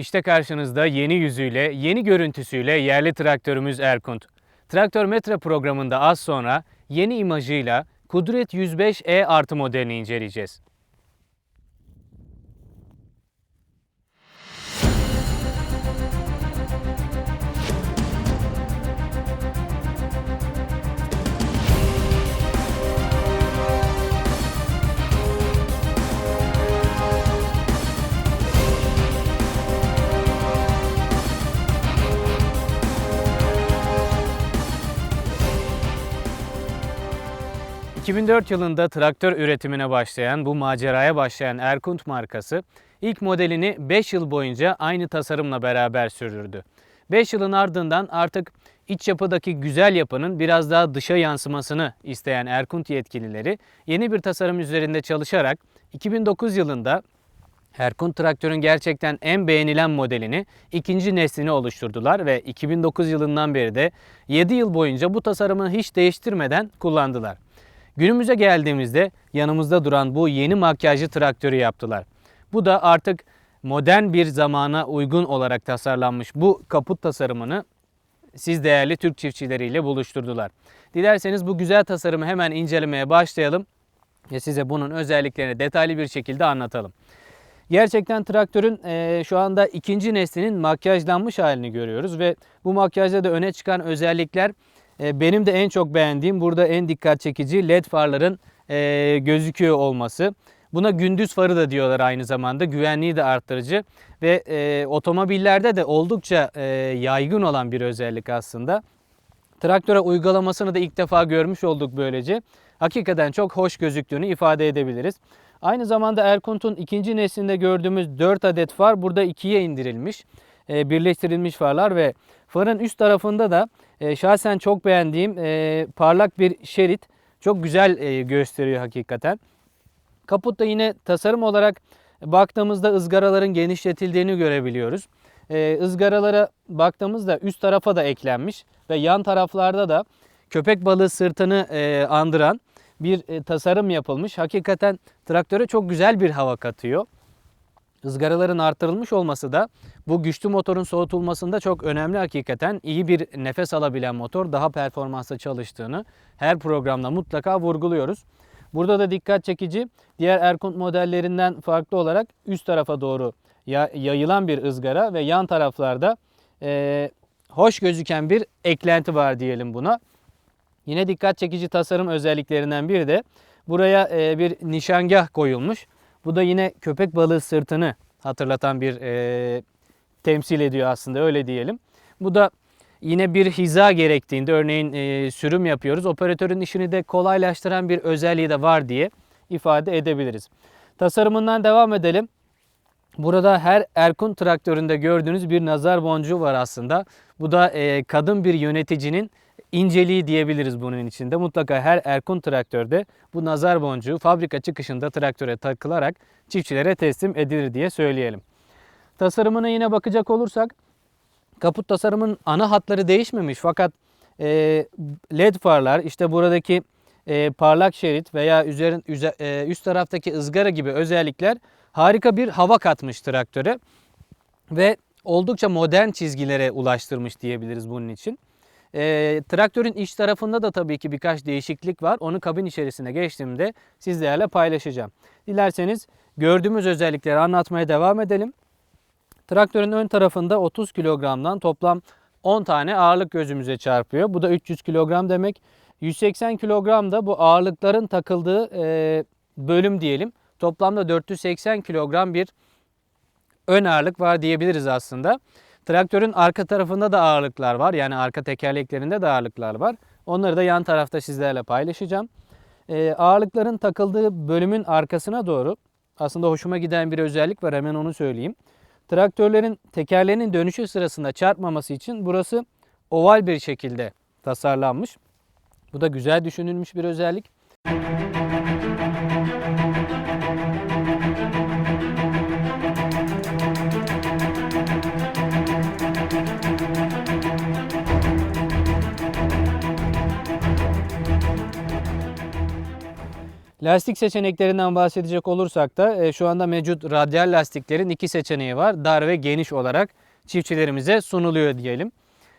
İşte karşınızda yeni yüzüyle, yeni görüntüsüyle yerli traktörümüz Erkunt. Traktör Metre programında az sonra yeni imajıyla Kudret 105E artı modelini inceleyeceğiz. ...2004 yılında traktör üretimine başlayan, bu maceraya başlayan Erkunt markası... ...ilk modelini 5 yıl boyunca aynı tasarımla beraber sürdürdü. 5 yılın ardından artık iç yapıdaki güzel yapının biraz daha dışa yansımasını isteyen Erkunt yetkilileri... ...yeni bir tasarım üzerinde çalışarak 2009 yılında Erkunt traktörün gerçekten en beğenilen modelini ikinci neslini oluşturdular ve 2009 yılından beri de 7 yıl boyunca bu tasarımı hiç değiştirmeden kullandılar. Günümüze geldiğimizde yanımızda duran bu yeni makyajlı traktörü yaptılar. Bu da artık modern bir zamana uygun olarak tasarlanmış bu kaput tasarımını siz değerli Türk çiftçileriyle buluşturdular. Dilerseniz bu güzel tasarımı hemen incelemeye başlayalım ve size bunun özelliklerini detaylı bir şekilde anlatalım. Gerçekten traktörün e, şu anda ikinci neslinin makyajlanmış halini görüyoruz ve bu makyajda da öne çıkan özellikler benim de en çok beğendiğim burada en dikkat çekici led farların e, gözüküyor olması. Buna gündüz farı da diyorlar aynı zamanda. Güvenliği de arttırıcı ve e, otomobillerde de oldukça e, yaygın olan bir özellik aslında. Traktöre uygulamasını da ilk defa görmüş olduk böylece. Hakikaten çok hoş gözüktüğünü ifade edebiliriz. Aynı zamanda Erkunt'un ikinci neslinde gördüğümüz 4 adet far burada ikiye indirilmiş. E, birleştirilmiş farlar ve farın üst tarafında da e, şahsen çok beğendiğim e, parlak bir şerit. Çok güzel e, gösteriyor hakikaten. Kaputta yine tasarım olarak baktığımızda ızgaraların genişletildiğini görebiliyoruz. E, ızgaralara baktığımızda üst tarafa da eklenmiş ve yan taraflarda da köpek balığı sırtını e, andıran bir tasarım yapılmış. Hakikaten traktöre çok güzel bir hava katıyor. Izgaraların artırılmış olması da bu güçlü motorun soğutulmasında çok önemli hakikaten. iyi bir nefes alabilen motor daha performanslı çalıştığını her programda mutlaka vurguluyoruz. Burada da dikkat çekici diğer Erkunt modellerinden farklı olarak üst tarafa doğru yayılan bir ızgara ve yan taraflarda e, hoş gözüken bir eklenti var diyelim buna. Yine dikkat çekici tasarım özelliklerinden biri de buraya e, bir nişangah koyulmuş. Bu da yine köpek balığı sırtını hatırlatan bir e, temsil ediyor aslında öyle diyelim. Bu da yine bir hiza gerektiğinde örneğin e, sürüm yapıyoruz. Operatörün işini de kolaylaştıran bir özelliği de var diye ifade edebiliriz. Tasarımından devam edelim. Burada her Erkun traktöründe gördüğünüz bir nazar boncuğu var aslında. Bu da e, kadın bir yöneticinin inceliği diyebiliriz bunun içinde. Mutlaka her Erkun traktörde bu nazar boncuğu fabrika çıkışında traktöre takılarak çiftçilere teslim edilir diye söyleyelim. Tasarımına yine bakacak olursak kaput tasarımın ana hatları değişmemiş fakat e, led farlar işte buradaki e, parlak şerit veya üzerin, üze, e, üst taraftaki ızgara gibi özellikler harika bir hava katmış traktöre ve oldukça modern çizgilere ulaştırmış diyebiliriz bunun için. E, traktörün iç tarafında da tabii ki birkaç değişiklik var. Onu kabin içerisine geçtiğimde sizlerle paylaşacağım. Dilerseniz gördüğümüz özellikleri anlatmaya devam edelim. Traktörün ön tarafında 30 kilogramdan toplam 10 tane ağırlık gözümüze çarpıyor. Bu da 300 kilogram demek. 180 kilogram da bu ağırlıkların takıldığı e, bölüm diyelim. Toplamda 480 kilogram bir ön ağırlık var diyebiliriz aslında. Traktörün arka tarafında da ağırlıklar var. Yani arka tekerleklerinde de ağırlıklar var. Onları da yan tarafta sizlerle paylaşacağım. Ee, ağırlıkların takıldığı bölümün arkasına doğru aslında hoşuma giden bir özellik var. Hemen onu söyleyeyim. Traktörlerin tekerlerinin dönüşü sırasında çarpmaması için burası oval bir şekilde tasarlanmış. Bu da güzel düşünülmüş bir özellik. Lastik seçeneklerinden bahsedecek olursak da e, şu anda mevcut radyal lastiklerin iki seçeneği var. Dar ve geniş olarak çiftçilerimize sunuluyor diyelim.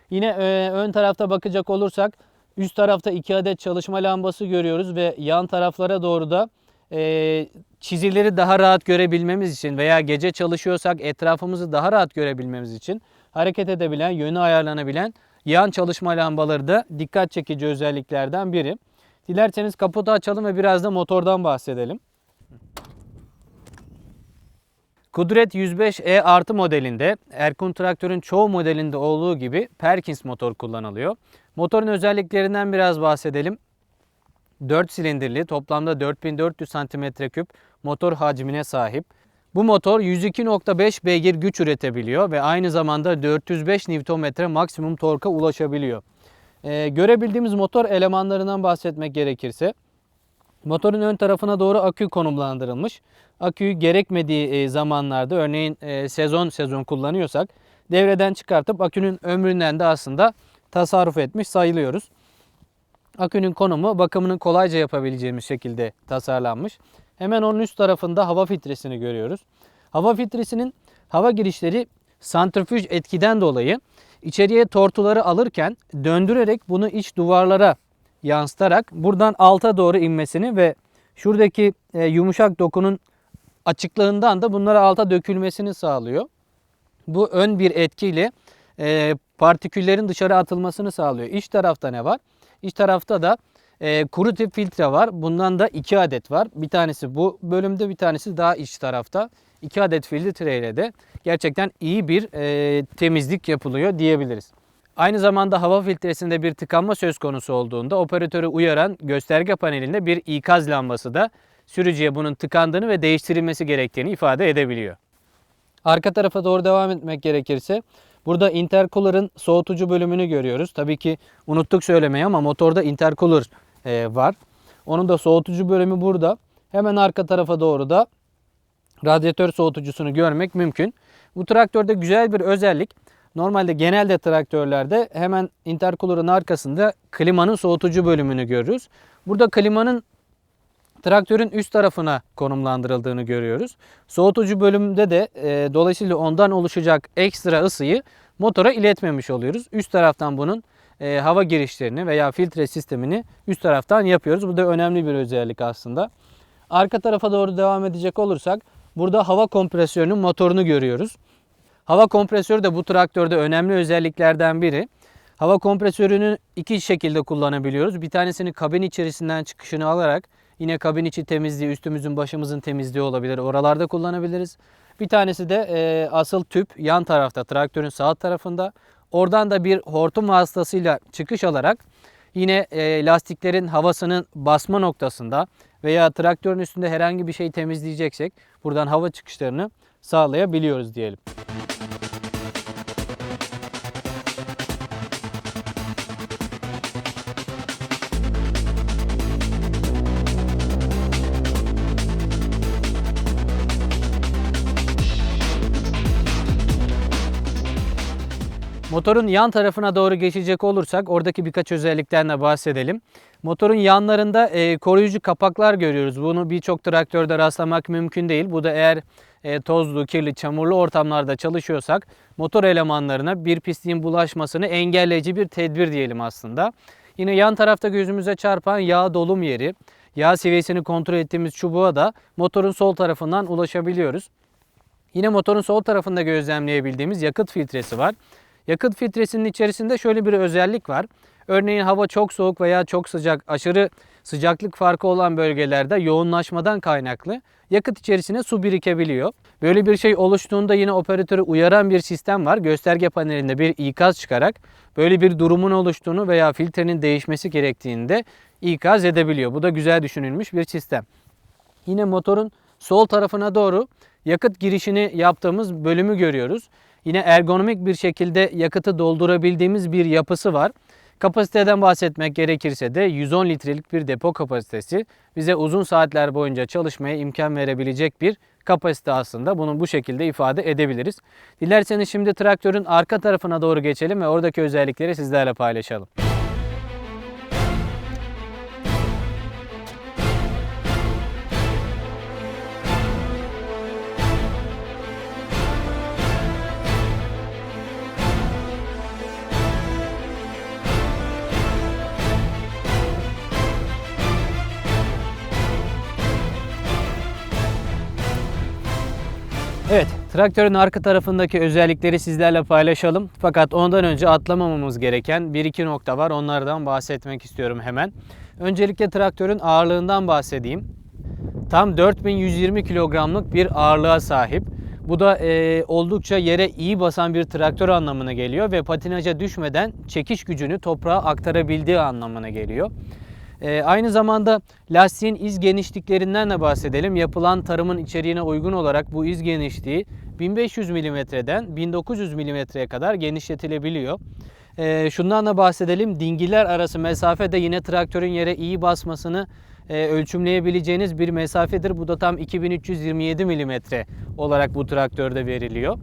Yine e, ön tarafta bakacak olursak üst tarafta iki adet çalışma lambası görüyoruz ve yan taraflara doğru da e, çizileri daha rahat görebilmemiz için veya gece çalışıyorsak etrafımızı daha rahat görebilmemiz için hareket edebilen, yönü ayarlanabilen yan çalışma lambaları da dikkat çekici özelliklerden biri. Dilerseniz kaputu açalım ve biraz da motordan bahsedelim. Kudret 105E artı modelinde Erkun traktörün çoğu modelinde olduğu gibi Perkins motor kullanılıyor. Motorun özelliklerinden biraz bahsedelim. 4 silindirli toplamda 4400 cm3 motor hacmine sahip. Bu motor 102.5 beygir güç üretebiliyor ve aynı zamanda 405 Nm maksimum torka ulaşabiliyor. Ee, görebildiğimiz motor elemanlarından bahsetmek gerekirse motorun ön tarafına doğru akü konumlandırılmış. Aküyü gerekmediği e, zamanlarda örneğin e, sezon sezon kullanıyorsak devreden çıkartıp akünün ömründen de aslında tasarruf etmiş sayılıyoruz. Akünün konumu bakımını kolayca yapabileceğimiz şekilde tasarlanmış. Hemen onun üst tarafında hava filtresini görüyoruz. Hava filtresinin hava girişleri santrifüj etkiden dolayı içeriye tortuları alırken döndürerek bunu iç duvarlara yansıtarak buradan alta doğru inmesini ve şuradaki e, yumuşak dokunun açıklığından da bunlara alta dökülmesini sağlıyor. Bu ön bir etkiyle e, partiküllerin dışarı atılmasını sağlıyor. İç tarafta ne var? İç tarafta da e, kuru tip filtre var. Bundan da iki adet var. Bir tanesi bu bölümde bir tanesi daha iç tarafta. İki adet filtre ile de gerçekten iyi bir e, temizlik yapılıyor diyebiliriz. Aynı zamanda hava filtresinde bir tıkanma söz konusu olduğunda operatörü uyaran gösterge panelinde bir ikaz lambası da sürücüye bunun tıkandığını ve değiştirilmesi gerektiğini ifade edebiliyor. Arka tarafa doğru devam etmek gerekirse burada intercooler'ın soğutucu bölümünü görüyoruz. Tabii ki unuttuk söylemeyi ama motorda intercooler e, var. Onun da soğutucu bölümü burada. Hemen arka tarafa doğru da radyatör soğutucusunu görmek mümkün. Bu traktörde güzel bir özellik. Normalde genelde traktörlerde hemen intercooler'ın arkasında klimanın soğutucu bölümünü görürüz. Burada klimanın traktörün üst tarafına konumlandırıldığını görüyoruz. Soğutucu bölümde de e, dolayısıyla ondan oluşacak ekstra ısıyı motora iletmemiş oluyoruz. Üst taraftan bunun e, hava girişlerini veya filtre sistemini üst taraftan yapıyoruz. Bu da önemli bir özellik aslında. Arka tarafa doğru devam edecek olursak burada hava kompresörünün motorunu görüyoruz. Hava kompresörü de bu traktörde önemli özelliklerden biri. Hava kompresörünü iki şekilde kullanabiliyoruz. Bir tanesini kabin içerisinden çıkışını alarak yine kabin içi temizliği, üstümüzün başımızın temizliği olabilir. Oralarda kullanabiliriz. Bir tanesi de e, asıl tüp yan tarafta, traktörün sağ tarafında. Oradan da bir hortum vasıtasıyla çıkış alarak yine e, lastiklerin havasının basma noktasında veya traktörün üstünde herhangi bir şey temizleyeceksek buradan hava çıkışlarını sağlayabiliyoruz diyelim. Motorun yan tarafına doğru geçecek olursak oradaki birkaç özellikten de bahsedelim. Motorun yanlarında e, koruyucu kapaklar görüyoruz. Bunu birçok traktörde rastlamak mümkün değil. Bu da eğer e, tozlu, kirli, çamurlu ortamlarda çalışıyorsak motor elemanlarına bir pisliğin bulaşmasını engelleyici bir tedbir diyelim aslında. Yine yan tarafta gözümüze çarpan yağ dolum yeri, yağ seviyesini kontrol ettiğimiz çubuğa da motorun sol tarafından ulaşabiliyoruz. Yine motorun sol tarafında gözlemleyebildiğimiz yakıt filtresi var. Yakıt filtresinin içerisinde şöyle bir özellik var. Örneğin hava çok soğuk veya çok sıcak, aşırı sıcaklık farkı olan bölgelerde yoğunlaşmadan kaynaklı yakıt içerisine su birikebiliyor. Böyle bir şey oluştuğunda yine operatörü uyaran bir sistem var. Gösterge panelinde bir ikaz çıkarak böyle bir durumun oluştuğunu veya filtrenin değişmesi gerektiğinde ikaz edebiliyor. Bu da güzel düşünülmüş bir sistem. Yine motorun sol tarafına doğru yakıt girişini yaptığımız bölümü görüyoruz. Yine ergonomik bir şekilde yakıtı doldurabildiğimiz bir yapısı var. Kapasiteden bahsetmek gerekirse de 110 litrelik bir depo kapasitesi bize uzun saatler boyunca çalışmaya imkan verebilecek bir kapasite aslında. Bunu bu şekilde ifade edebiliriz. Dilerseniz şimdi traktörün arka tarafına doğru geçelim ve oradaki özellikleri sizlerle paylaşalım. Traktörün arka tarafındaki özellikleri sizlerle paylaşalım. Fakat ondan önce atlamamamız gereken bir iki nokta var. Onlardan bahsetmek istiyorum hemen. Öncelikle traktörün ağırlığından bahsedeyim. Tam 4120 kilogramlık bir ağırlığa sahip. Bu da e, oldukça yere iyi basan bir traktör anlamına geliyor ve patinaja düşmeden çekiş gücünü toprağa aktarabildiği anlamına geliyor. E, aynı zamanda lastiğin iz genişliklerinden de bahsedelim. Yapılan tarımın içeriğine uygun olarak bu iz genişliği 1500 mm'den 1900 mm'ye kadar genişletilebiliyor. E, şundan da bahsedelim. Dingiller arası mesafe de yine traktörün yere iyi basmasını e, ölçümleyebileceğiniz bir mesafedir. Bu da tam 2327 mm olarak bu traktörde veriliyor.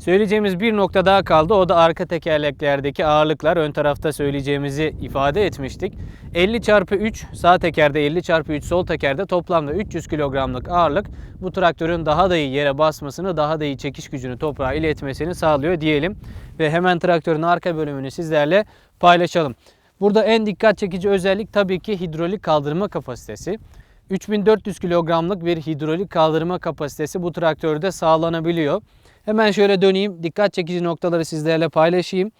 Söyleyeceğimiz bir nokta daha kaldı. O da arka tekerleklerdeki ağırlıklar. Ön tarafta söyleyeceğimizi ifade etmiştik. 50 çarpı 3 sağ tekerde 50 çarpı 3 sol tekerde toplamda 300 kilogramlık ağırlık bu traktörün daha da iyi yere basmasını, daha da iyi çekiş gücünü toprağa iletmesini sağlıyor diyelim. Ve hemen traktörün arka bölümünü sizlerle paylaşalım. Burada en dikkat çekici özellik tabii ki hidrolik kaldırma kapasitesi. 3400 kilogramlık bir hidrolik kaldırma kapasitesi bu traktörde sağlanabiliyor. Hemen şöyle döneyim. Dikkat çekici noktaları sizlerle paylaşayım.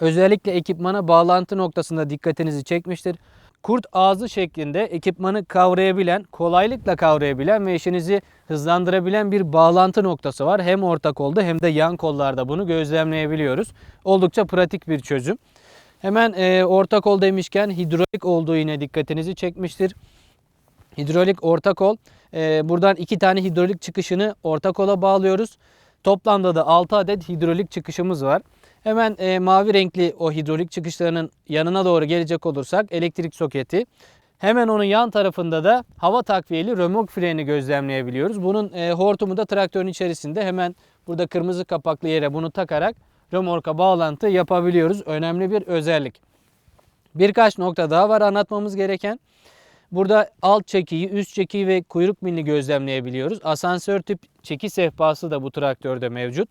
Özellikle ekipmana bağlantı noktasında dikkatinizi çekmiştir. Kurt ağzı şeklinde ekipmanı kavrayabilen, kolaylıkla kavrayabilen ve işinizi hızlandırabilen bir bağlantı noktası var. Hem orta kolda hem de yan kollarda bunu gözlemleyebiliyoruz. Oldukça pratik bir çözüm. Hemen e, orta kol demişken hidrolik olduğu yine dikkatinizi çekmiştir. Hidrolik orta kol. E, buradan iki tane hidrolik çıkışını orta kola bağlıyoruz. Toplamda da 6 adet hidrolik çıkışımız var. Hemen e, mavi renkli o hidrolik çıkışlarının yanına doğru gelecek olursak elektrik soketi. Hemen onun yan tarafında da hava takviyeli römork freni gözlemleyebiliyoruz. Bunun e, hortumu da traktörün içerisinde hemen burada kırmızı kapaklı yere bunu takarak römorka bağlantı yapabiliyoruz. Önemli bir özellik. Birkaç nokta daha var anlatmamız gereken. Burada alt çekiyi, üst çekiyi ve kuyruk milini gözlemleyebiliyoruz. Asansör tip çeki sehpası da bu traktörde mevcut.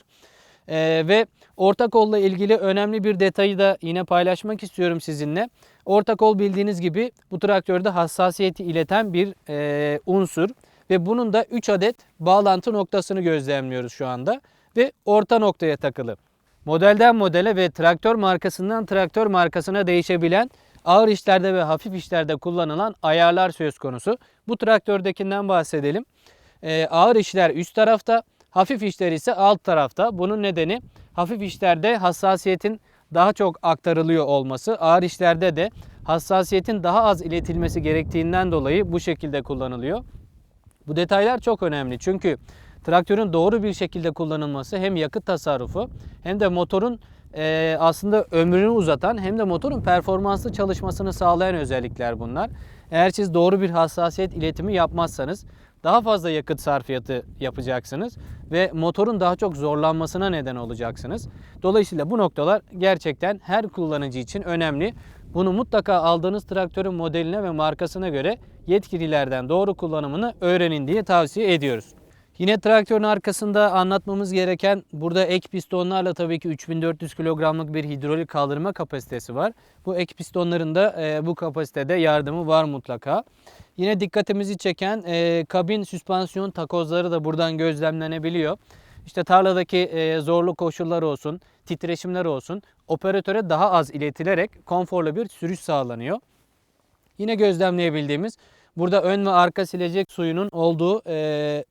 Ee, ve orta kolla ilgili önemli bir detayı da yine paylaşmak istiyorum sizinle. Orta kol bildiğiniz gibi bu traktörde hassasiyeti ileten bir e, unsur ve bunun da 3 adet bağlantı noktasını gözlemliyoruz şu anda ve orta noktaya takılı. Modelden modele ve traktör markasından traktör markasına değişebilen ağır işlerde ve hafif işlerde kullanılan ayarlar söz konusu. Bu traktördekinden bahsedelim. Ee, ağır işler üst tarafta, hafif işler ise alt tarafta. Bunun nedeni hafif işlerde hassasiyetin daha çok aktarılıyor olması, ağır işlerde de hassasiyetin daha az iletilmesi gerektiğinden dolayı bu şekilde kullanılıyor. Bu detaylar çok önemli çünkü traktörün doğru bir şekilde kullanılması hem yakıt tasarrufu hem de motorun e, aslında ömrünü uzatan hem de motorun performanslı çalışmasını sağlayan özellikler bunlar. Eğer siz doğru bir hassasiyet iletimi yapmazsanız daha fazla yakıt sarfiyatı yapacaksınız ve motorun daha çok zorlanmasına neden olacaksınız. Dolayısıyla bu noktalar gerçekten her kullanıcı için önemli. Bunu mutlaka aldığınız traktörün modeline ve markasına göre yetkililerden doğru kullanımını öğrenin diye tavsiye ediyoruz. Yine traktörün arkasında anlatmamız gereken burada ek pistonlarla tabii ki 3400 kilogramlık bir hidrolik kaldırma kapasitesi var. Bu ek pistonların da e, bu kapasitede yardımı var mutlaka. Yine dikkatimizi çeken e, kabin süspansiyon takozları da buradan gözlemlenebiliyor. İşte tarladaki e, zorlu koşullar olsun, titreşimler olsun operatöre daha az iletilerek konforlu bir sürüş sağlanıyor. Yine gözlemleyebildiğimiz burada ön ve arka silecek suyunun olduğu e,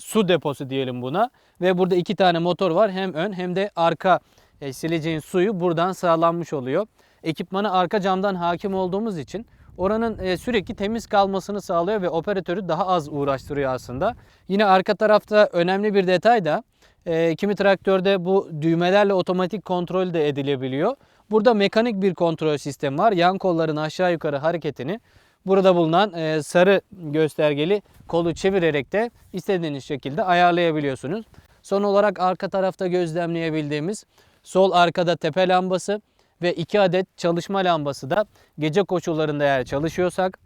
su deposu diyelim buna. Ve burada iki tane motor var. Hem ön hem de arka e, sileceğin suyu buradan sağlanmış oluyor. Ekipmanı arka camdan hakim olduğumuz için oranın e, sürekli temiz kalmasını sağlıyor ve operatörü daha az uğraştırıyor aslında. Yine arka tarafta önemli bir detay da e, kimi traktörde bu düğmelerle otomatik kontrol de edilebiliyor. Burada mekanik bir kontrol sistemi var. Yan kolların aşağı yukarı hareketini burada bulunan e, sarı göstergeli kolu çevirerek de istediğiniz şekilde ayarlayabiliyorsunuz. Son olarak arka tarafta gözlemleyebildiğimiz sol arkada tepe lambası ve 2 adet çalışma lambası da gece koşullarında eğer çalışıyorsak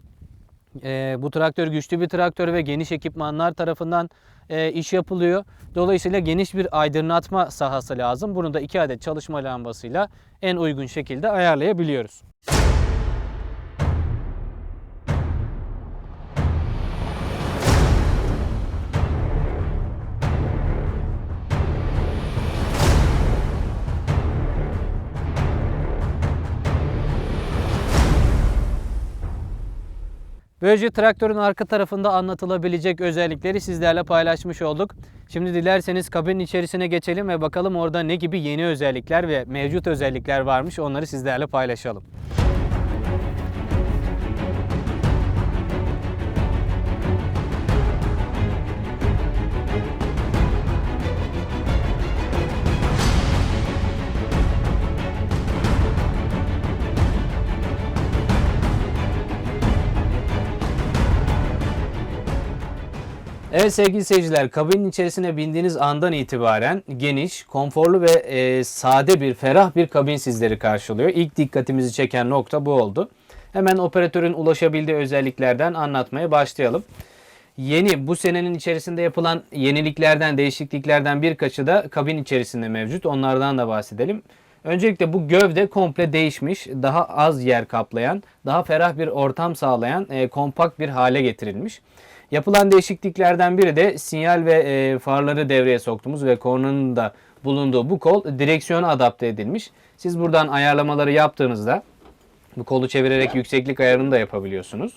e, bu traktör güçlü bir traktör ve geniş ekipmanlar tarafından e, iş yapılıyor. Dolayısıyla geniş bir aydınlatma sahası lazım. Bunu da 2 adet çalışma lambasıyla en uygun şekilde ayarlayabiliyoruz. Böylece traktörün arka tarafında anlatılabilecek özellikleri sizlerle paylaşmış olduk. Şimdi dilerseniz kabinin içerisine geçelim ve bakalım orada ne gibi yeni özellikler ve mevcut özellikler varmış onları sizlerle paylaşalım. Evet sevgili seyirciler, kabinin içerisine bindiğiniz andan itibaren geniş, konforlu ve e, sade bir, ferah bir kabin sizleri karşılıyor. İlk dikkatimizi çeken nokta bu oldu. Hemen operatörün ulaşabildiği özelliklerden anlatmaya başlayalım. Yeni, bu senenin içerisinde yapılan yeniliklerden, değişikliklerden birkaçı da kabin içerisinde mevcut. Onlardan da bahsedelim. Öncelikle bu gövde komple değişmiş, daha az yer kaplayan, daha ferah bir ortam sağlayan, e, kompakt bir hale getirilmiş. Yapılan değişikliklerden biri de sinyal ve e, farları devreye soktuğumuz ve kornanın da bulunduğu bu kol direksiyona adapte edilmiş. Siz buradan ayarlamaları yaptığınızda bu kolu çevirerek yükseklik ayarını da yapabiliyorsunuz.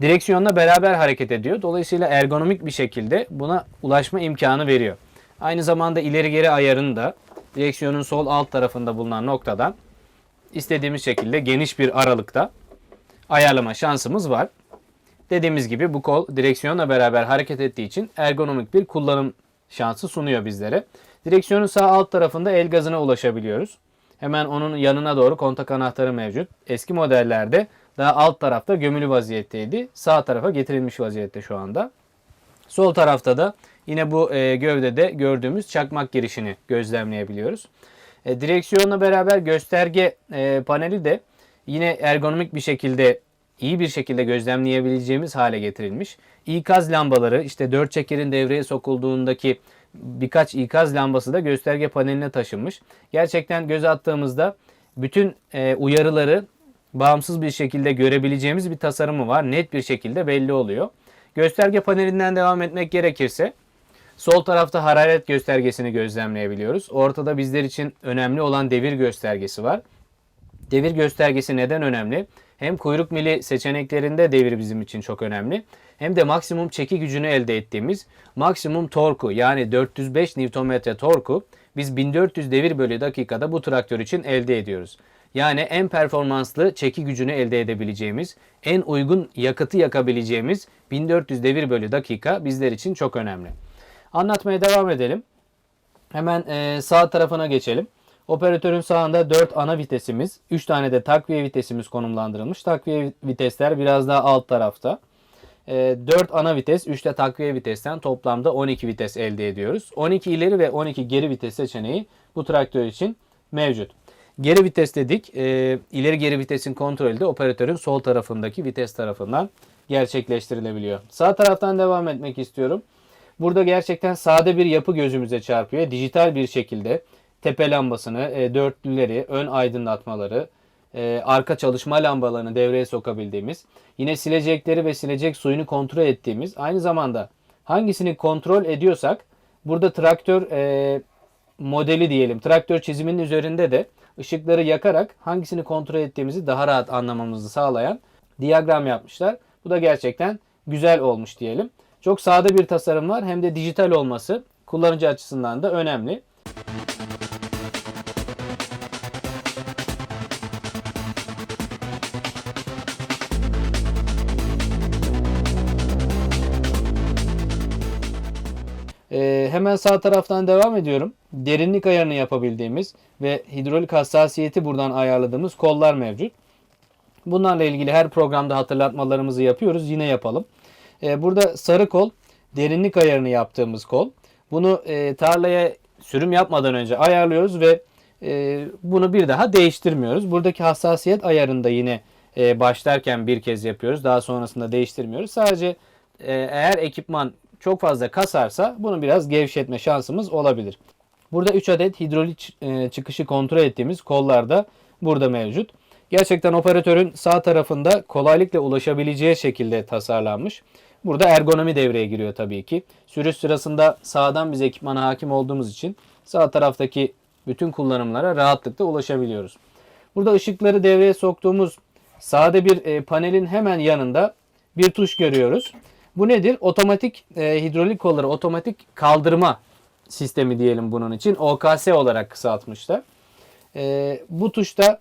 Direksiyonla beraber hareket ediyor. Dolayısıyla ergonomik bir şekilde buna ulaşma imkanı veriyor. Aynı zamanda ileri geri ayarını da direksiyonun sol alt tarafında bulunan noktadan istediğimiz şekilde geniş bir aralıkta ayarlama şansımız var. Dediğimiz gibi bu kol direksiyonla beraber hareket ettiği için ergonomik bir kullanım şansı sunuyor bizlere. Direksiyonun sağ alt tarafında el gazına ulaşabiliyoruz. Hemen onun yanına doğru kontak anahtarı mevcut. Eski modellerde daha alt tarafta gömülü vaziyetteydi. Sağ tarafa getirilmiş vaziyette şu anda. Sol tarafta da yine bu e, gövdede gördüğümüz çakmak girişini gözlemleyebiliyoruz. E, direksiyonla beraber gösterge e, paneli de yine ergonomik bir şekilde iyi bir şekilde gözlemleyebileceğimiz hale getirilmiş. İkaz lambaları işte dört çekerin devreye sokulduğundaki birkaç ikaz lambası da gösterge paneline taşınmış. Gerçekten göz attığımızda bütün e, uyarıları bağımsız bir şekilde görebileceğimiz bir tasarımı var. Net bir şekilde belli oluyor. Gösterge panelinden devam etmek gerekirse sol tarafta hararet göstergesini gözlemleyebiliyoruz. Ortada bizler için önemli olan devir göstergesi var. Devir göstergesi neden önemli? Hem kuyruk mili seçeneklerinde devir bizim için çok önemli. Hem de maksimum çeki gücünü elde ettiğimiz maksimum torku yani 405 Nm torku biz 1400 devir bölü dakikada bu traktör için elde ediyoruz. Yani en performanslı çeki gücünü elde edebileceğimiz, en uygun yakıtı yakabileceğimiz 1400 devir bölü dakika bizler için çok önemli. Anlatmaya devam edelim. Hemen sağ tarafına geçelim. Operatörün sağında 4 ana vitesimiz, 3 tane de takviye vitesimiz konumlandırılmış. Takviye vitesler biraz daha alt tarafta. 4 ana vites, 3 de takviye vitesten toplamda 12 vites elde ediyoruz. 12 ileri ve 12 geri vites seçeneği bu traktör için mevcut. Geri vites dedik. E, ileri geri vitesin kontrolü de operatörün sol tarafındaki vites tarafından gerçekleştirilebiliyor. Sağ taraftan devam etmek istiyorum. Burada gerçekten sade bir yapı gözümüze çarpıyor. Dijital bir şekilde tepe lambasını, e, dörtlüleri, ön aydınlatmaları, e, arka çalışma lambalarını devreye sokabildiğimiz, yine silecekleri ve silecek suyunu kontrol ettiğimiz, aynı zamanda hangisini kontrol ediyorsak burada traktör e, modeli diyelim, traktör çiziminin üzerinde de ışıkları yakarak hangisini kontrol ettiğimizi daha rahat anlamamızı sağlayan diyagram yapmışlar. Bu da gerçekten güzel olmuş diyelim. Çok sade bir tasarım var hem de dijital olması kullanıcı açısından da önemli. Ee, hemen sağ taraftan devam ediyorum. Derinlik ayarını yapabildiğimiz ve hidrolik hassasiyeti buradan ayarladığımız kollar mevcut. Bunlarla ilgili her programda hatırlatmalarımızı yapıyoruz. Yine yapalım. Ee, burada sarı kol derinlik ayarını yaptığımız kol. Bunu e, tarlaya sürüm yapmadan önce ayarlıyoruz ve e, bunu bir daha değiştirmiyoruz. Buradaki hassasiyet ayarını da yine e, başlarken bir kez yapıyoruz. Daha sonrasında değiştirmiyoruz. Sadece e, eğer ekipman çok fazla kasarsa bunu biraz gevşetme şansımız olabilir. Burada 3 adet hidrolik e, çıkışı kontrol ettiğimiz kollar da burada mevcut. Gerçekten operatörün sağ tarafında kolaylıkla ulaşabileceği şekilde tasarlanmış. Burada ergonomi devreye giriyor tabii ki. Sürüş sırasında sağdan biz ekipmana hakim olduğumuz için sağ taraftaki bütün kullanımlara rahatlıkla ulaşabiliyoruz. Burada ışıkları devreye soktuğumuz sade bir e, panelin hemen yanında bir tuş görüyoruz. Bu nedir? Otomatik e, hidrolik kolları, otomatik kaldırma sistemi diyelim bunun için. OKS olarak kısaltmışlar. E, bu tuşta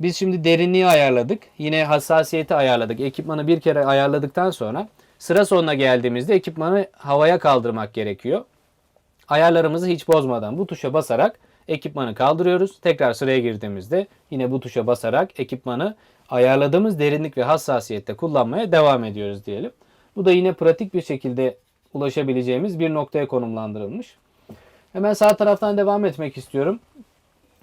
biz şimdi derinliği ayarladık. Yine hassasiyeti ayarladık. Ekipmanı bir kere ayarladıktan sonra sıra sonuna geldiğimizde ekipmanı havaya kaldırmak gerekiyor. Ayarlarımızı hiç bozmadan bu tuşa basarak ekipmanı kaldırıyoruz. Tekrar sıraya girdiğimizde yine bu tuşa basarak ekipmanı ayarladığımız derinlik ve hassasiyette kullanmaya devam ediyoruz diyelim. Bu da yine pratik bir şekilde ulaşabileceğimiz bir noktaya konumlandırılmış. Hemen sağ taraftan devam etmek istiyorum.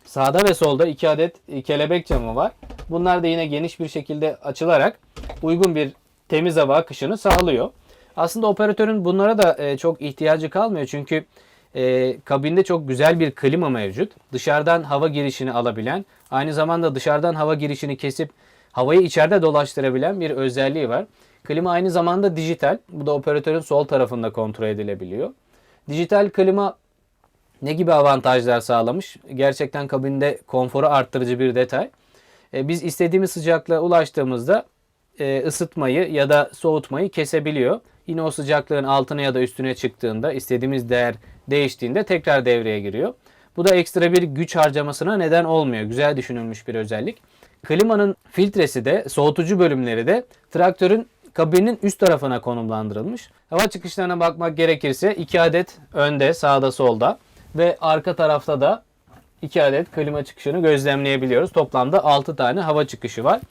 Sağda ve solda iki adet kelebek camı var. Bunlar da yine geniş bir şekilde açılarak uygun bir temiz hava akışını sağlıyor. Aslında operatörün bunlara da e, çok ihtiyacı kalmıyor çünkü e, kabinde çok güzel bir klima mevcut. Dışarıdan hava girişini alabilen, aynı zamanda dışarıdan hava girişini kesip havayı içeride dolaştırabilen bir özelliği var. Klima aynı zamanda dijital. Bu da operatörün sol tarafında kontrol edilebiliyor. Dijital klima ne gibi avantajlar sağlamış? Gerçekten kabinde konforu arttırıcı bir detay. E, biz istediğimiz sıcaklığa ulaştığımızda e, ısıtmayı ya da soğutmayı kesebiliyor. Yine o sıcaklığın altına ya da üstüne çıktığında istediğimiz değer değiştiğinde tekrar devreye giriyor. Bu da ekstra bir güç harcamasına neden olmuyor. Güzel düşünülmüş bir özellik. Klimanın filtresi de soğutucu bölümleri de traktörün kabinin üst tarafına konumlandırılmış. Hava çıkışlarına bakmak gerekirse 2 adet önde, sağda, solda ve arka tarafta da 2 adet klima çıkışını gözlemleyebiliyoruz. Toplamda 6 tane hava çıkışı var.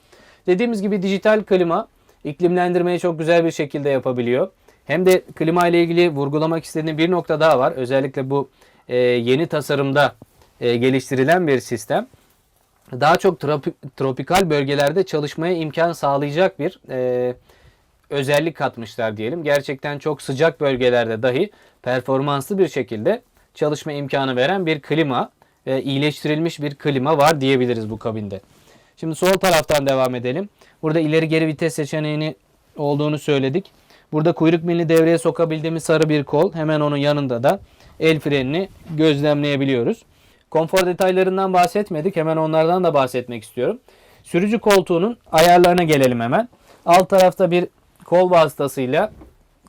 Dediğimiz gibi dijital klima iklimlendirmeyi çok güzel bir şekilde yapabiliyor. Hem de klima ile ilgili vurgulamak istediğim bir nokta daha var. Özellikle bu e, yeni tasarımda e, geliştirilen bir sistem. Daha çok tropi- tropikal bölgelerde çalışmaya imkan sağlayacak bir e, özellik katmışlar diyelim. Gerçekten çok sıcak bölgelerde dahi performanslı bir şekilde çalışma imkanı veren bir klima ve iyileştirilmiş bir klima var diyebiliriz bu kabinde. Şimdi sol taraftan devam edelim. Burada ileri geri vites seçeneğini olduğunu söyledik. Burada kuyruk milini devreye sokabildiğimiz sarı bir kol. Hemen onun yanında da el frenini gözlemleyebiliyoruz. Konfor detaylarından bahsetmedik. Hemen onlardan da bahsetmek istiyorum. Sürücü koltuğunun ayarlarına gelelim hemen. Alt tarafta bir kol vasıtasıyla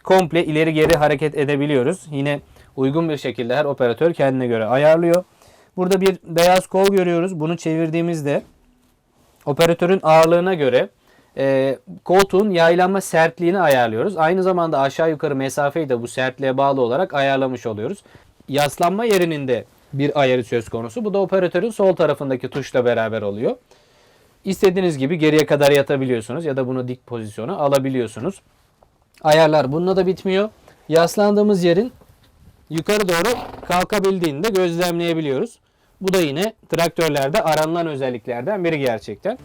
komple ileri geri hareket edebiliyoruz. Yine uygun bir şekilde her operatör kendine göre ayarlıyor. Burada bir beyaz kol görüyoruz. Bunu çevirdiğimizde operatörün ağırlığına göre e, koltuğun yaylanma sertliğini ayarlıyoruz. Aynı zamanda aşağı yukarı mesafeyi de bu sertliğe bağlı olarak ayarlamış oluyoruz. Yaslanma yerinin de bir ayarı söz konusu. Bu da operatörün sol tarafındaki tuşla beraber oluyor. İstediğiniz gibi geriye kadar yatabiliyorsunuz ya da bunu dik pozisyona alabiliyorsunuz. Ayarlar bununla da bitmiyor. Yaslandığımız yerin yukarı doğru kalkabildiğini de gözlemleyebiliyoruz. Bu da yine traktörlerde aranılan özelliklerden biri gerçekten.